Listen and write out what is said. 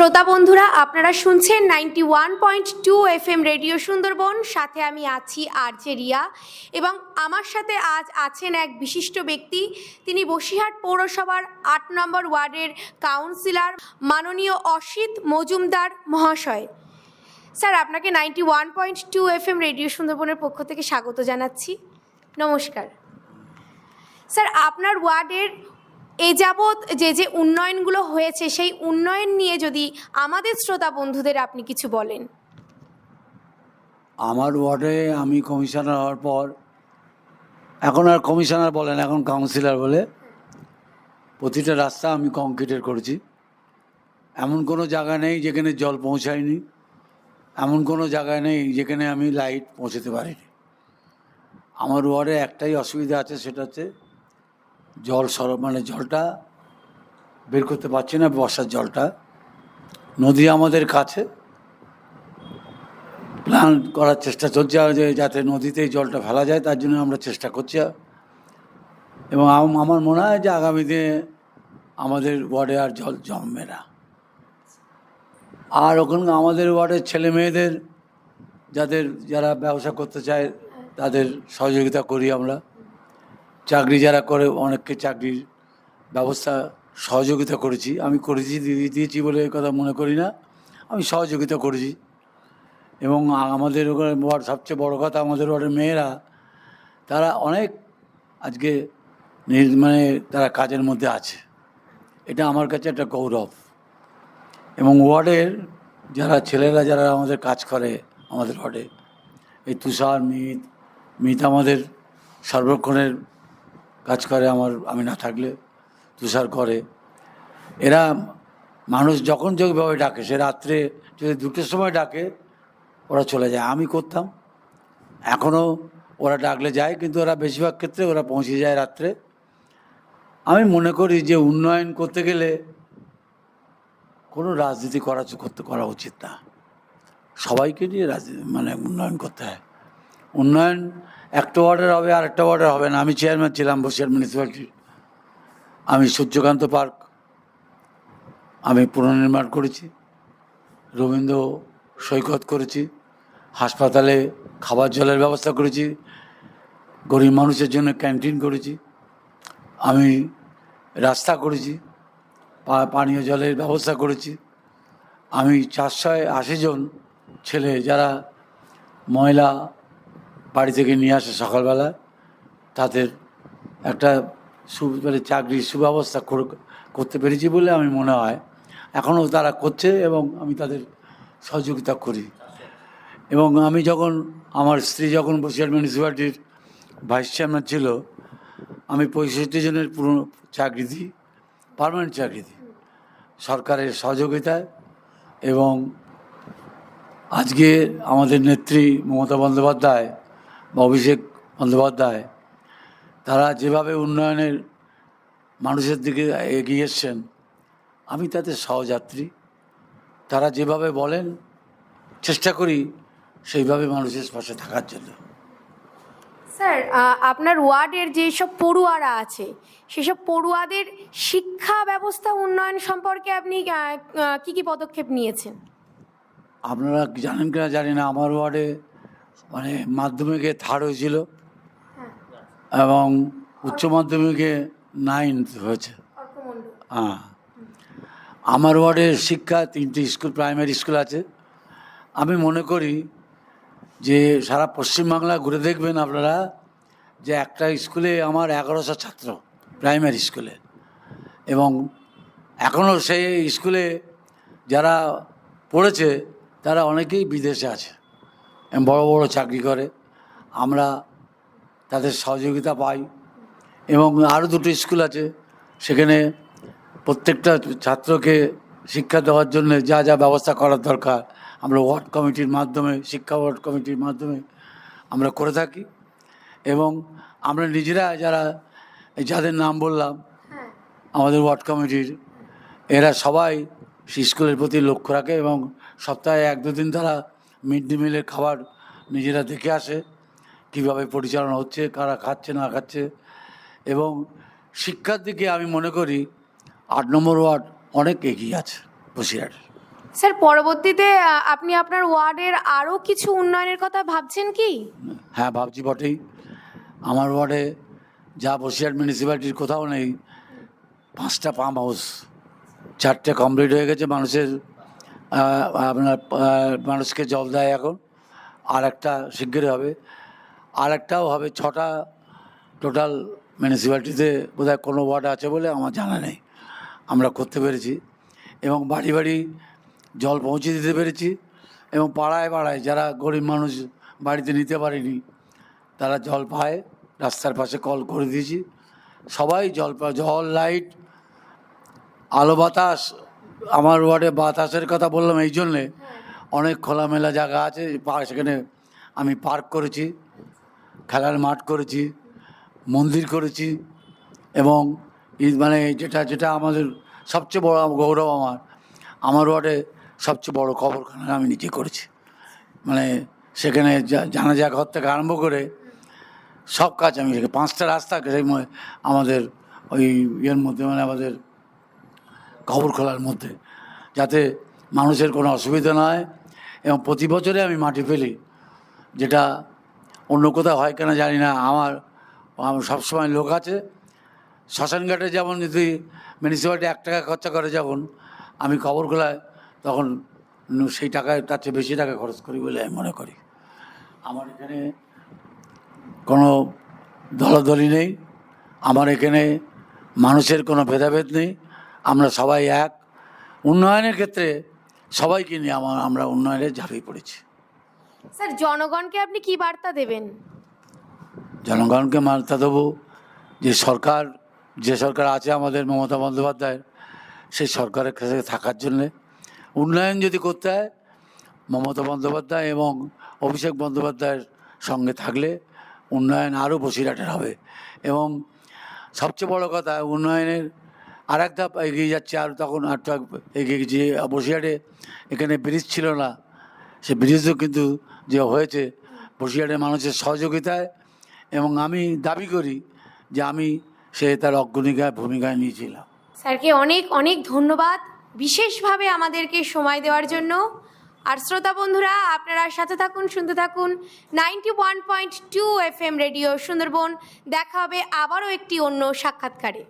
শ্রোতা বন্ধুরা, আপনারা শুনছেন ninety one point two F M radio Sundarban. সাথে আমি আছি আরজে রিয়া। এবং আমার সাথে আজ আছেন এক বিশিষ্ট ব্যক্তি। তিনি বসিরহাট পৌরসভার আট নম্বর ওয়ার্ডের কাউন্সিলর মাননীয় অসিত মজুমদার মহাশয়। স্যার, আপনাকে ninety one point two F M radio সুন্দরবনের পক্ষ থেকে স্বাগত জানাচ্ছি। নমস্কার। স্যার, আপনার ওয়ার্ডের এ যাবৎ যে যে উন্নয়নগুলো হয়েছে, সেই উন্নয়ন নিয়ে যদি আমাদের শ্রোতা বন্ধুদের আপনি কিছু বলেন। আমার ওয়ার্ডে আমি কমিশনার হওয়ার পর, এখন আর কমিশনার বলেন, এখন কাউন্সিলর বলে, প্রতিটা রাস্তা আমি কংক্রিটের করেছি। এমন কোনো জায়গা নেই যেখানে জল পৌঁছায়নি, এমন কোনো জায়গা নেই যেখানে আমি লাইট পৌঁছাতে পারিনি। আমার ওয়ার্ডে একটাই অসুবিধা আছে, সেটা হচ্ছে জল সর মানে জলটা বের করতে পারছি না, বর্ষার জলটা। নদী আমাদের কাছে। প্ল্যান করার চেষ্টা চলছে যে যাতে নদীতেই জলটা ফেলা যায়, তার জন্য আমরা চেষ্টা করছি। এবং আমার মনে হয় যে আগামী দিনে আমাদের ওয়ার্ডে আর জল জমবে না। আর ওখানে আমাদের ওয়ার্ডের ছেলে মেয়েদের, যাদের যারা ব্যবসা করতে চায়, তাদের সহযোগিতা করি আমরা। চাকরি যারা করে অনেককে চাকরির ব্যবস্থা, সহযোগিতা করেছি। আমি করেছি দিয়ে- দিয়েছি বলে এই কথা মনে করি না। আমি সহযোগিতা করেছি। এবং আমাদের ওখানে ওয়ার্ড, সবচেয়ে বড় কথা আমাদের ওয়ার্ডের মেয়েরা, তারা অনেক আজকে মানে তারা কাজের মধ্যে আছে। এটা আমার কাছে একটা গৌরব। এবং ওয়ার্ডের যারা ছেলেরা, যারা আমাদের কাজ করে আমাদের ওয়ার্ডে, এই তুষার, মিত মিত আমাদের সর্বক্ষণের কাজ করে আমার, আমি না থাকলে তুষার করে। এরা মানুষ যখন যোগভাবে ডাকে, সে রাত্রে যদি দুটোর সময় ডাকে, ওরা চলে যায়। আমি করতাম। এখনও ওরা ডাকলে যায়, কিন্তু ওরা বেশিরভাগ ক্ষেত্রে ওরা পৌঁছে যায় রাত্রে। আমি মনে করি যে উন্নয়ন করতে গেলে কোনো রাজনীতি করা, করতে করা উচিত না। সবাইকে নিয়ে রাজনীতি মানে উন্নয়ন করতে হয়। উন্নয়ন একটা ওয়ার্ডের হবে আর একটা ওয়ার্ডের হবে না। আমি চেয়ারম্যান ছিলাম, বসিয়ার মিউনিসিপ্যালিটির আমি সূর্যকান্ত পার্ক আমি পুনর্নির্মাণ করেছি, রবীন্দ্র সৈকত করেছি, হাসপাতালে খাবার জলের ব্যবস্থা করেছি, গরিব মানুষের জন্য ক্যান্টিন করেছি, আমি রাস্তা করেছি পানীয় জলের ব্যবস্থা করেছি। আমি চারশো আশি জন ছেলে যারা ময়লা বাড়ি থেকে নিয়ে আসে সকালবেলা। তাদের একটা সু মানে চাকরির সুব্যবস্থা করতে পেরেছি বলে আমি মনে হয়। এখনও তারা করছে এবং আমি তাদের সহযোগিতা করি। এবং আমি যখন, আমার স্ত্রী যখন বসিরহাট মিউনিসিপ্যালিটির ভাইস চেয়ারম্যান ছিল, আমি পঁয়ষট্টি জনের পুরো চাকরি দিই পার্মানেন্ট চাকরি দিই। সরকারের সহযোগিতায় এবং আজকে আমাদের নেত্রী মমতা বন্দ্যোপাধ্যায় বা অভিষেক বন্দ্যোপাধ্যায় তারা যেভাবে উন্নয়নের মানুষের দিকে এগিয়ে এসছেন আমি তাদের সহযাত্রী। তারা যেভাবে বলেন চেষ্টা করি সেইভাবে মানুষের পাশে থাকার জন্য। স্যার আপনার ওয়ার্ডের যেসব পড়ুয়ারা আছে সেসব পড়ুয়াদের শিক্ষা ব্যবস্থা উন্নয়ন সম্পর্কে আপনি কি কি পদক্ষেপ নিয়েছেন? আপনারা জানেন কিনা জানি না আমার ওয়ার্ডে মানে মাধ্যমিকে থার্ড হয়েছিল এবং উচ্চ মাধ্যমিকে নাইনথ হয়েছে। হ্যাঁ। আমার ওয়ার্ডের শিক্ষা তিনটি স্কুল প্রাইমারি স্কুল আছে। আমি মনে করি যে সারা পশ্চিমবাংলা ঘুরে দেখবেন আপনারা যে একটা স্কুলে আমার এগারোশো ছাত্র প্রাইমারি স্কুলে এবং এখনও সেই স্কুলে যারা পড়েছে তারা অনেকেই বিদেশে আছে। বড় বড় চাকরি করে। আমরা তাদের সহযোগিতা পাই এবং আরও দুটো স্কুল আছে। সেখানে প্রত্যেকটা ছাত্রকে শিক্ষা দেওয়ার জন্য যা যা ব্যবস্থা করার দরকার, আমরা ওয়ার্ড কমিটির মাধ্যমে, শিক্ষা ওয়ার্ড কমিটির মাধ্যমে আমরা করে থাকি। এবং আমরা নিজেরা যারা, যাদের নাম বললাম, আমাদের ওয়ার্ড কমিটির, এরা সবাই স্কুলের প্রতি লক্ষ্য রাখে এবং সপ্তাহে এক দুদিন তারা মিড ডে মিলের খাবার নিজেরা দেখে আসে কীভাবে পরিচালনা হচ্ছে কারা খাচ্ছে না খাচ্ছে। এবং শিক্ষার দিকে আমি মনে করি আট নম্বর ওয়ার্ড অনেক এগিয়ে আছে বসিরহাট স্যার পরবর্তীতে আপনি আপনার ওয়ার্ডের আরও কিছু উন্নয়নের কথা ভাবছেন কি? হ্যাঁ ভাবছি বটেই। আমার ওয়ার্ডে যা বসিরহাট মিউনিসিপ্যালিটির কোথাও নেই পাঁচটা পাম্প হাউস চারটে কমপ্লিট হয়ে গেছে মানুষের আপনার মানুষকে জল দেয় এখন। আর একটা শিগগিরই হবে। আর একটাও হবে, ছটা টোটাল মিউনিসিপ্যালিটিতে বোধহয় কোনো ওয়ার্ড আছে বলে আমার জানা নেই। আমরা করতে পেরেছি এবং বাড়ি বাড়ি জল পৌঁছে দিতে পেরেছি এবং পাড়ায় পাড়ায় যারা গরিব মানুষ বাড়িতে নিতে পারেনি, তারা জল পায়। রাস্তার পাশে কল করে দিয়েছি। সবাই জল পায়। জল লাইট আলো বাতাস আমার ওয়ার্ডে বাতাসের কথা বললাম এই জন্যে। অনেক খোলামেলা জায়গা আছে সেখানে আমি পার্ক করেছি, খেলার মাঠ করেছি, মন্দির করেছি এবং ই- মানে যেটা যেটা আমাদের সবচেয়ে বড় গৌরব আমার। আমার ওয়ার্ডে সবচেয়ে বড় কবরখানা আমি নিজে করেছি। মানে সেখানে জানাজা ঘর থেকে আরম্ভ করে সব কাজ আমি পাঁচটা রাস্তা আমাদের ওই ইয়ের মধ্যে মানে আমাদের খবর খোলার মধ্যে, যাতে মানুষের কোনো অসুবিধা না হয় এবং প্রতি বছরে আমি মাটি ফেলি, যেটা অন্য কোথাও হয় কিনা জানি না। আমার আমার সবসময় লোক আছে। শ্মশানঘাটে যেমন যদি মিউনিসিপ্যালিটি এক টাকা খরচা করে যখন আমি খবর খোলায় তখন সেই টাকায়, তার চেয়ে বেশি টাকা খরচ করি বলে আমি মনে করি। আমার এখানে কোনো দলাদলি নেই। আমার এখানে মানুষের কোনো ভেদাভেদ নেই। আমরা সবাই এক। উন্নয়নের ক্ষেত্রে সবাইকে নিয়ে আমার আমরা উন্নয়নে ঝাঁপিয়ে পড়েছি। স্যার জনগণকে আপনি কি বার্তা দেবেন? জনগণকে বার্তা দেবো যে সরকার যে সরকার আছে আমাদের মমতা বন্দ্যোপাধ্যায়ের সেই সরকারের কাছে থাকার জন্যে উন্নয়ন যদি করতে হয় মমতা বন্দ্যোপাধ্যায় এবং অভিষেক বন্দ্যোপাধ্যায়ের সঙ্গে থাকলে উন্নয়ন আরও বসিরাটের হবে। এবং সবচেয়ে বড় কথা উন্নয়নের আর এক ধাপ এগিয়ে যাচ্ছে আর তখন আর তো এগিয়ে গেছে বসিরহাটে এখানে ব্রিজ ছিল না, সে ব্রিজও কিন্তু যে হয়েছে বসিরহাটের মানুষের সহযোগিতায় এবং আমি দাবি করি যে আমি সে তার অগ্রণিকায় ভূমিকায় নিয়েছিলাম। স্যারকে অনেক অনেক ধন্যবাদ বিশেষভাবে আমাদেরকে সময় দেওয়ার জন্য। আর শ্রোতা বন্ধুরা, আপনারা সাথে থাকুন, শুনতে থাকুন ninety one point two F M radio Sundarban. দেখা হবে আবারও একটি অন্য সাক্ষাৎকারে।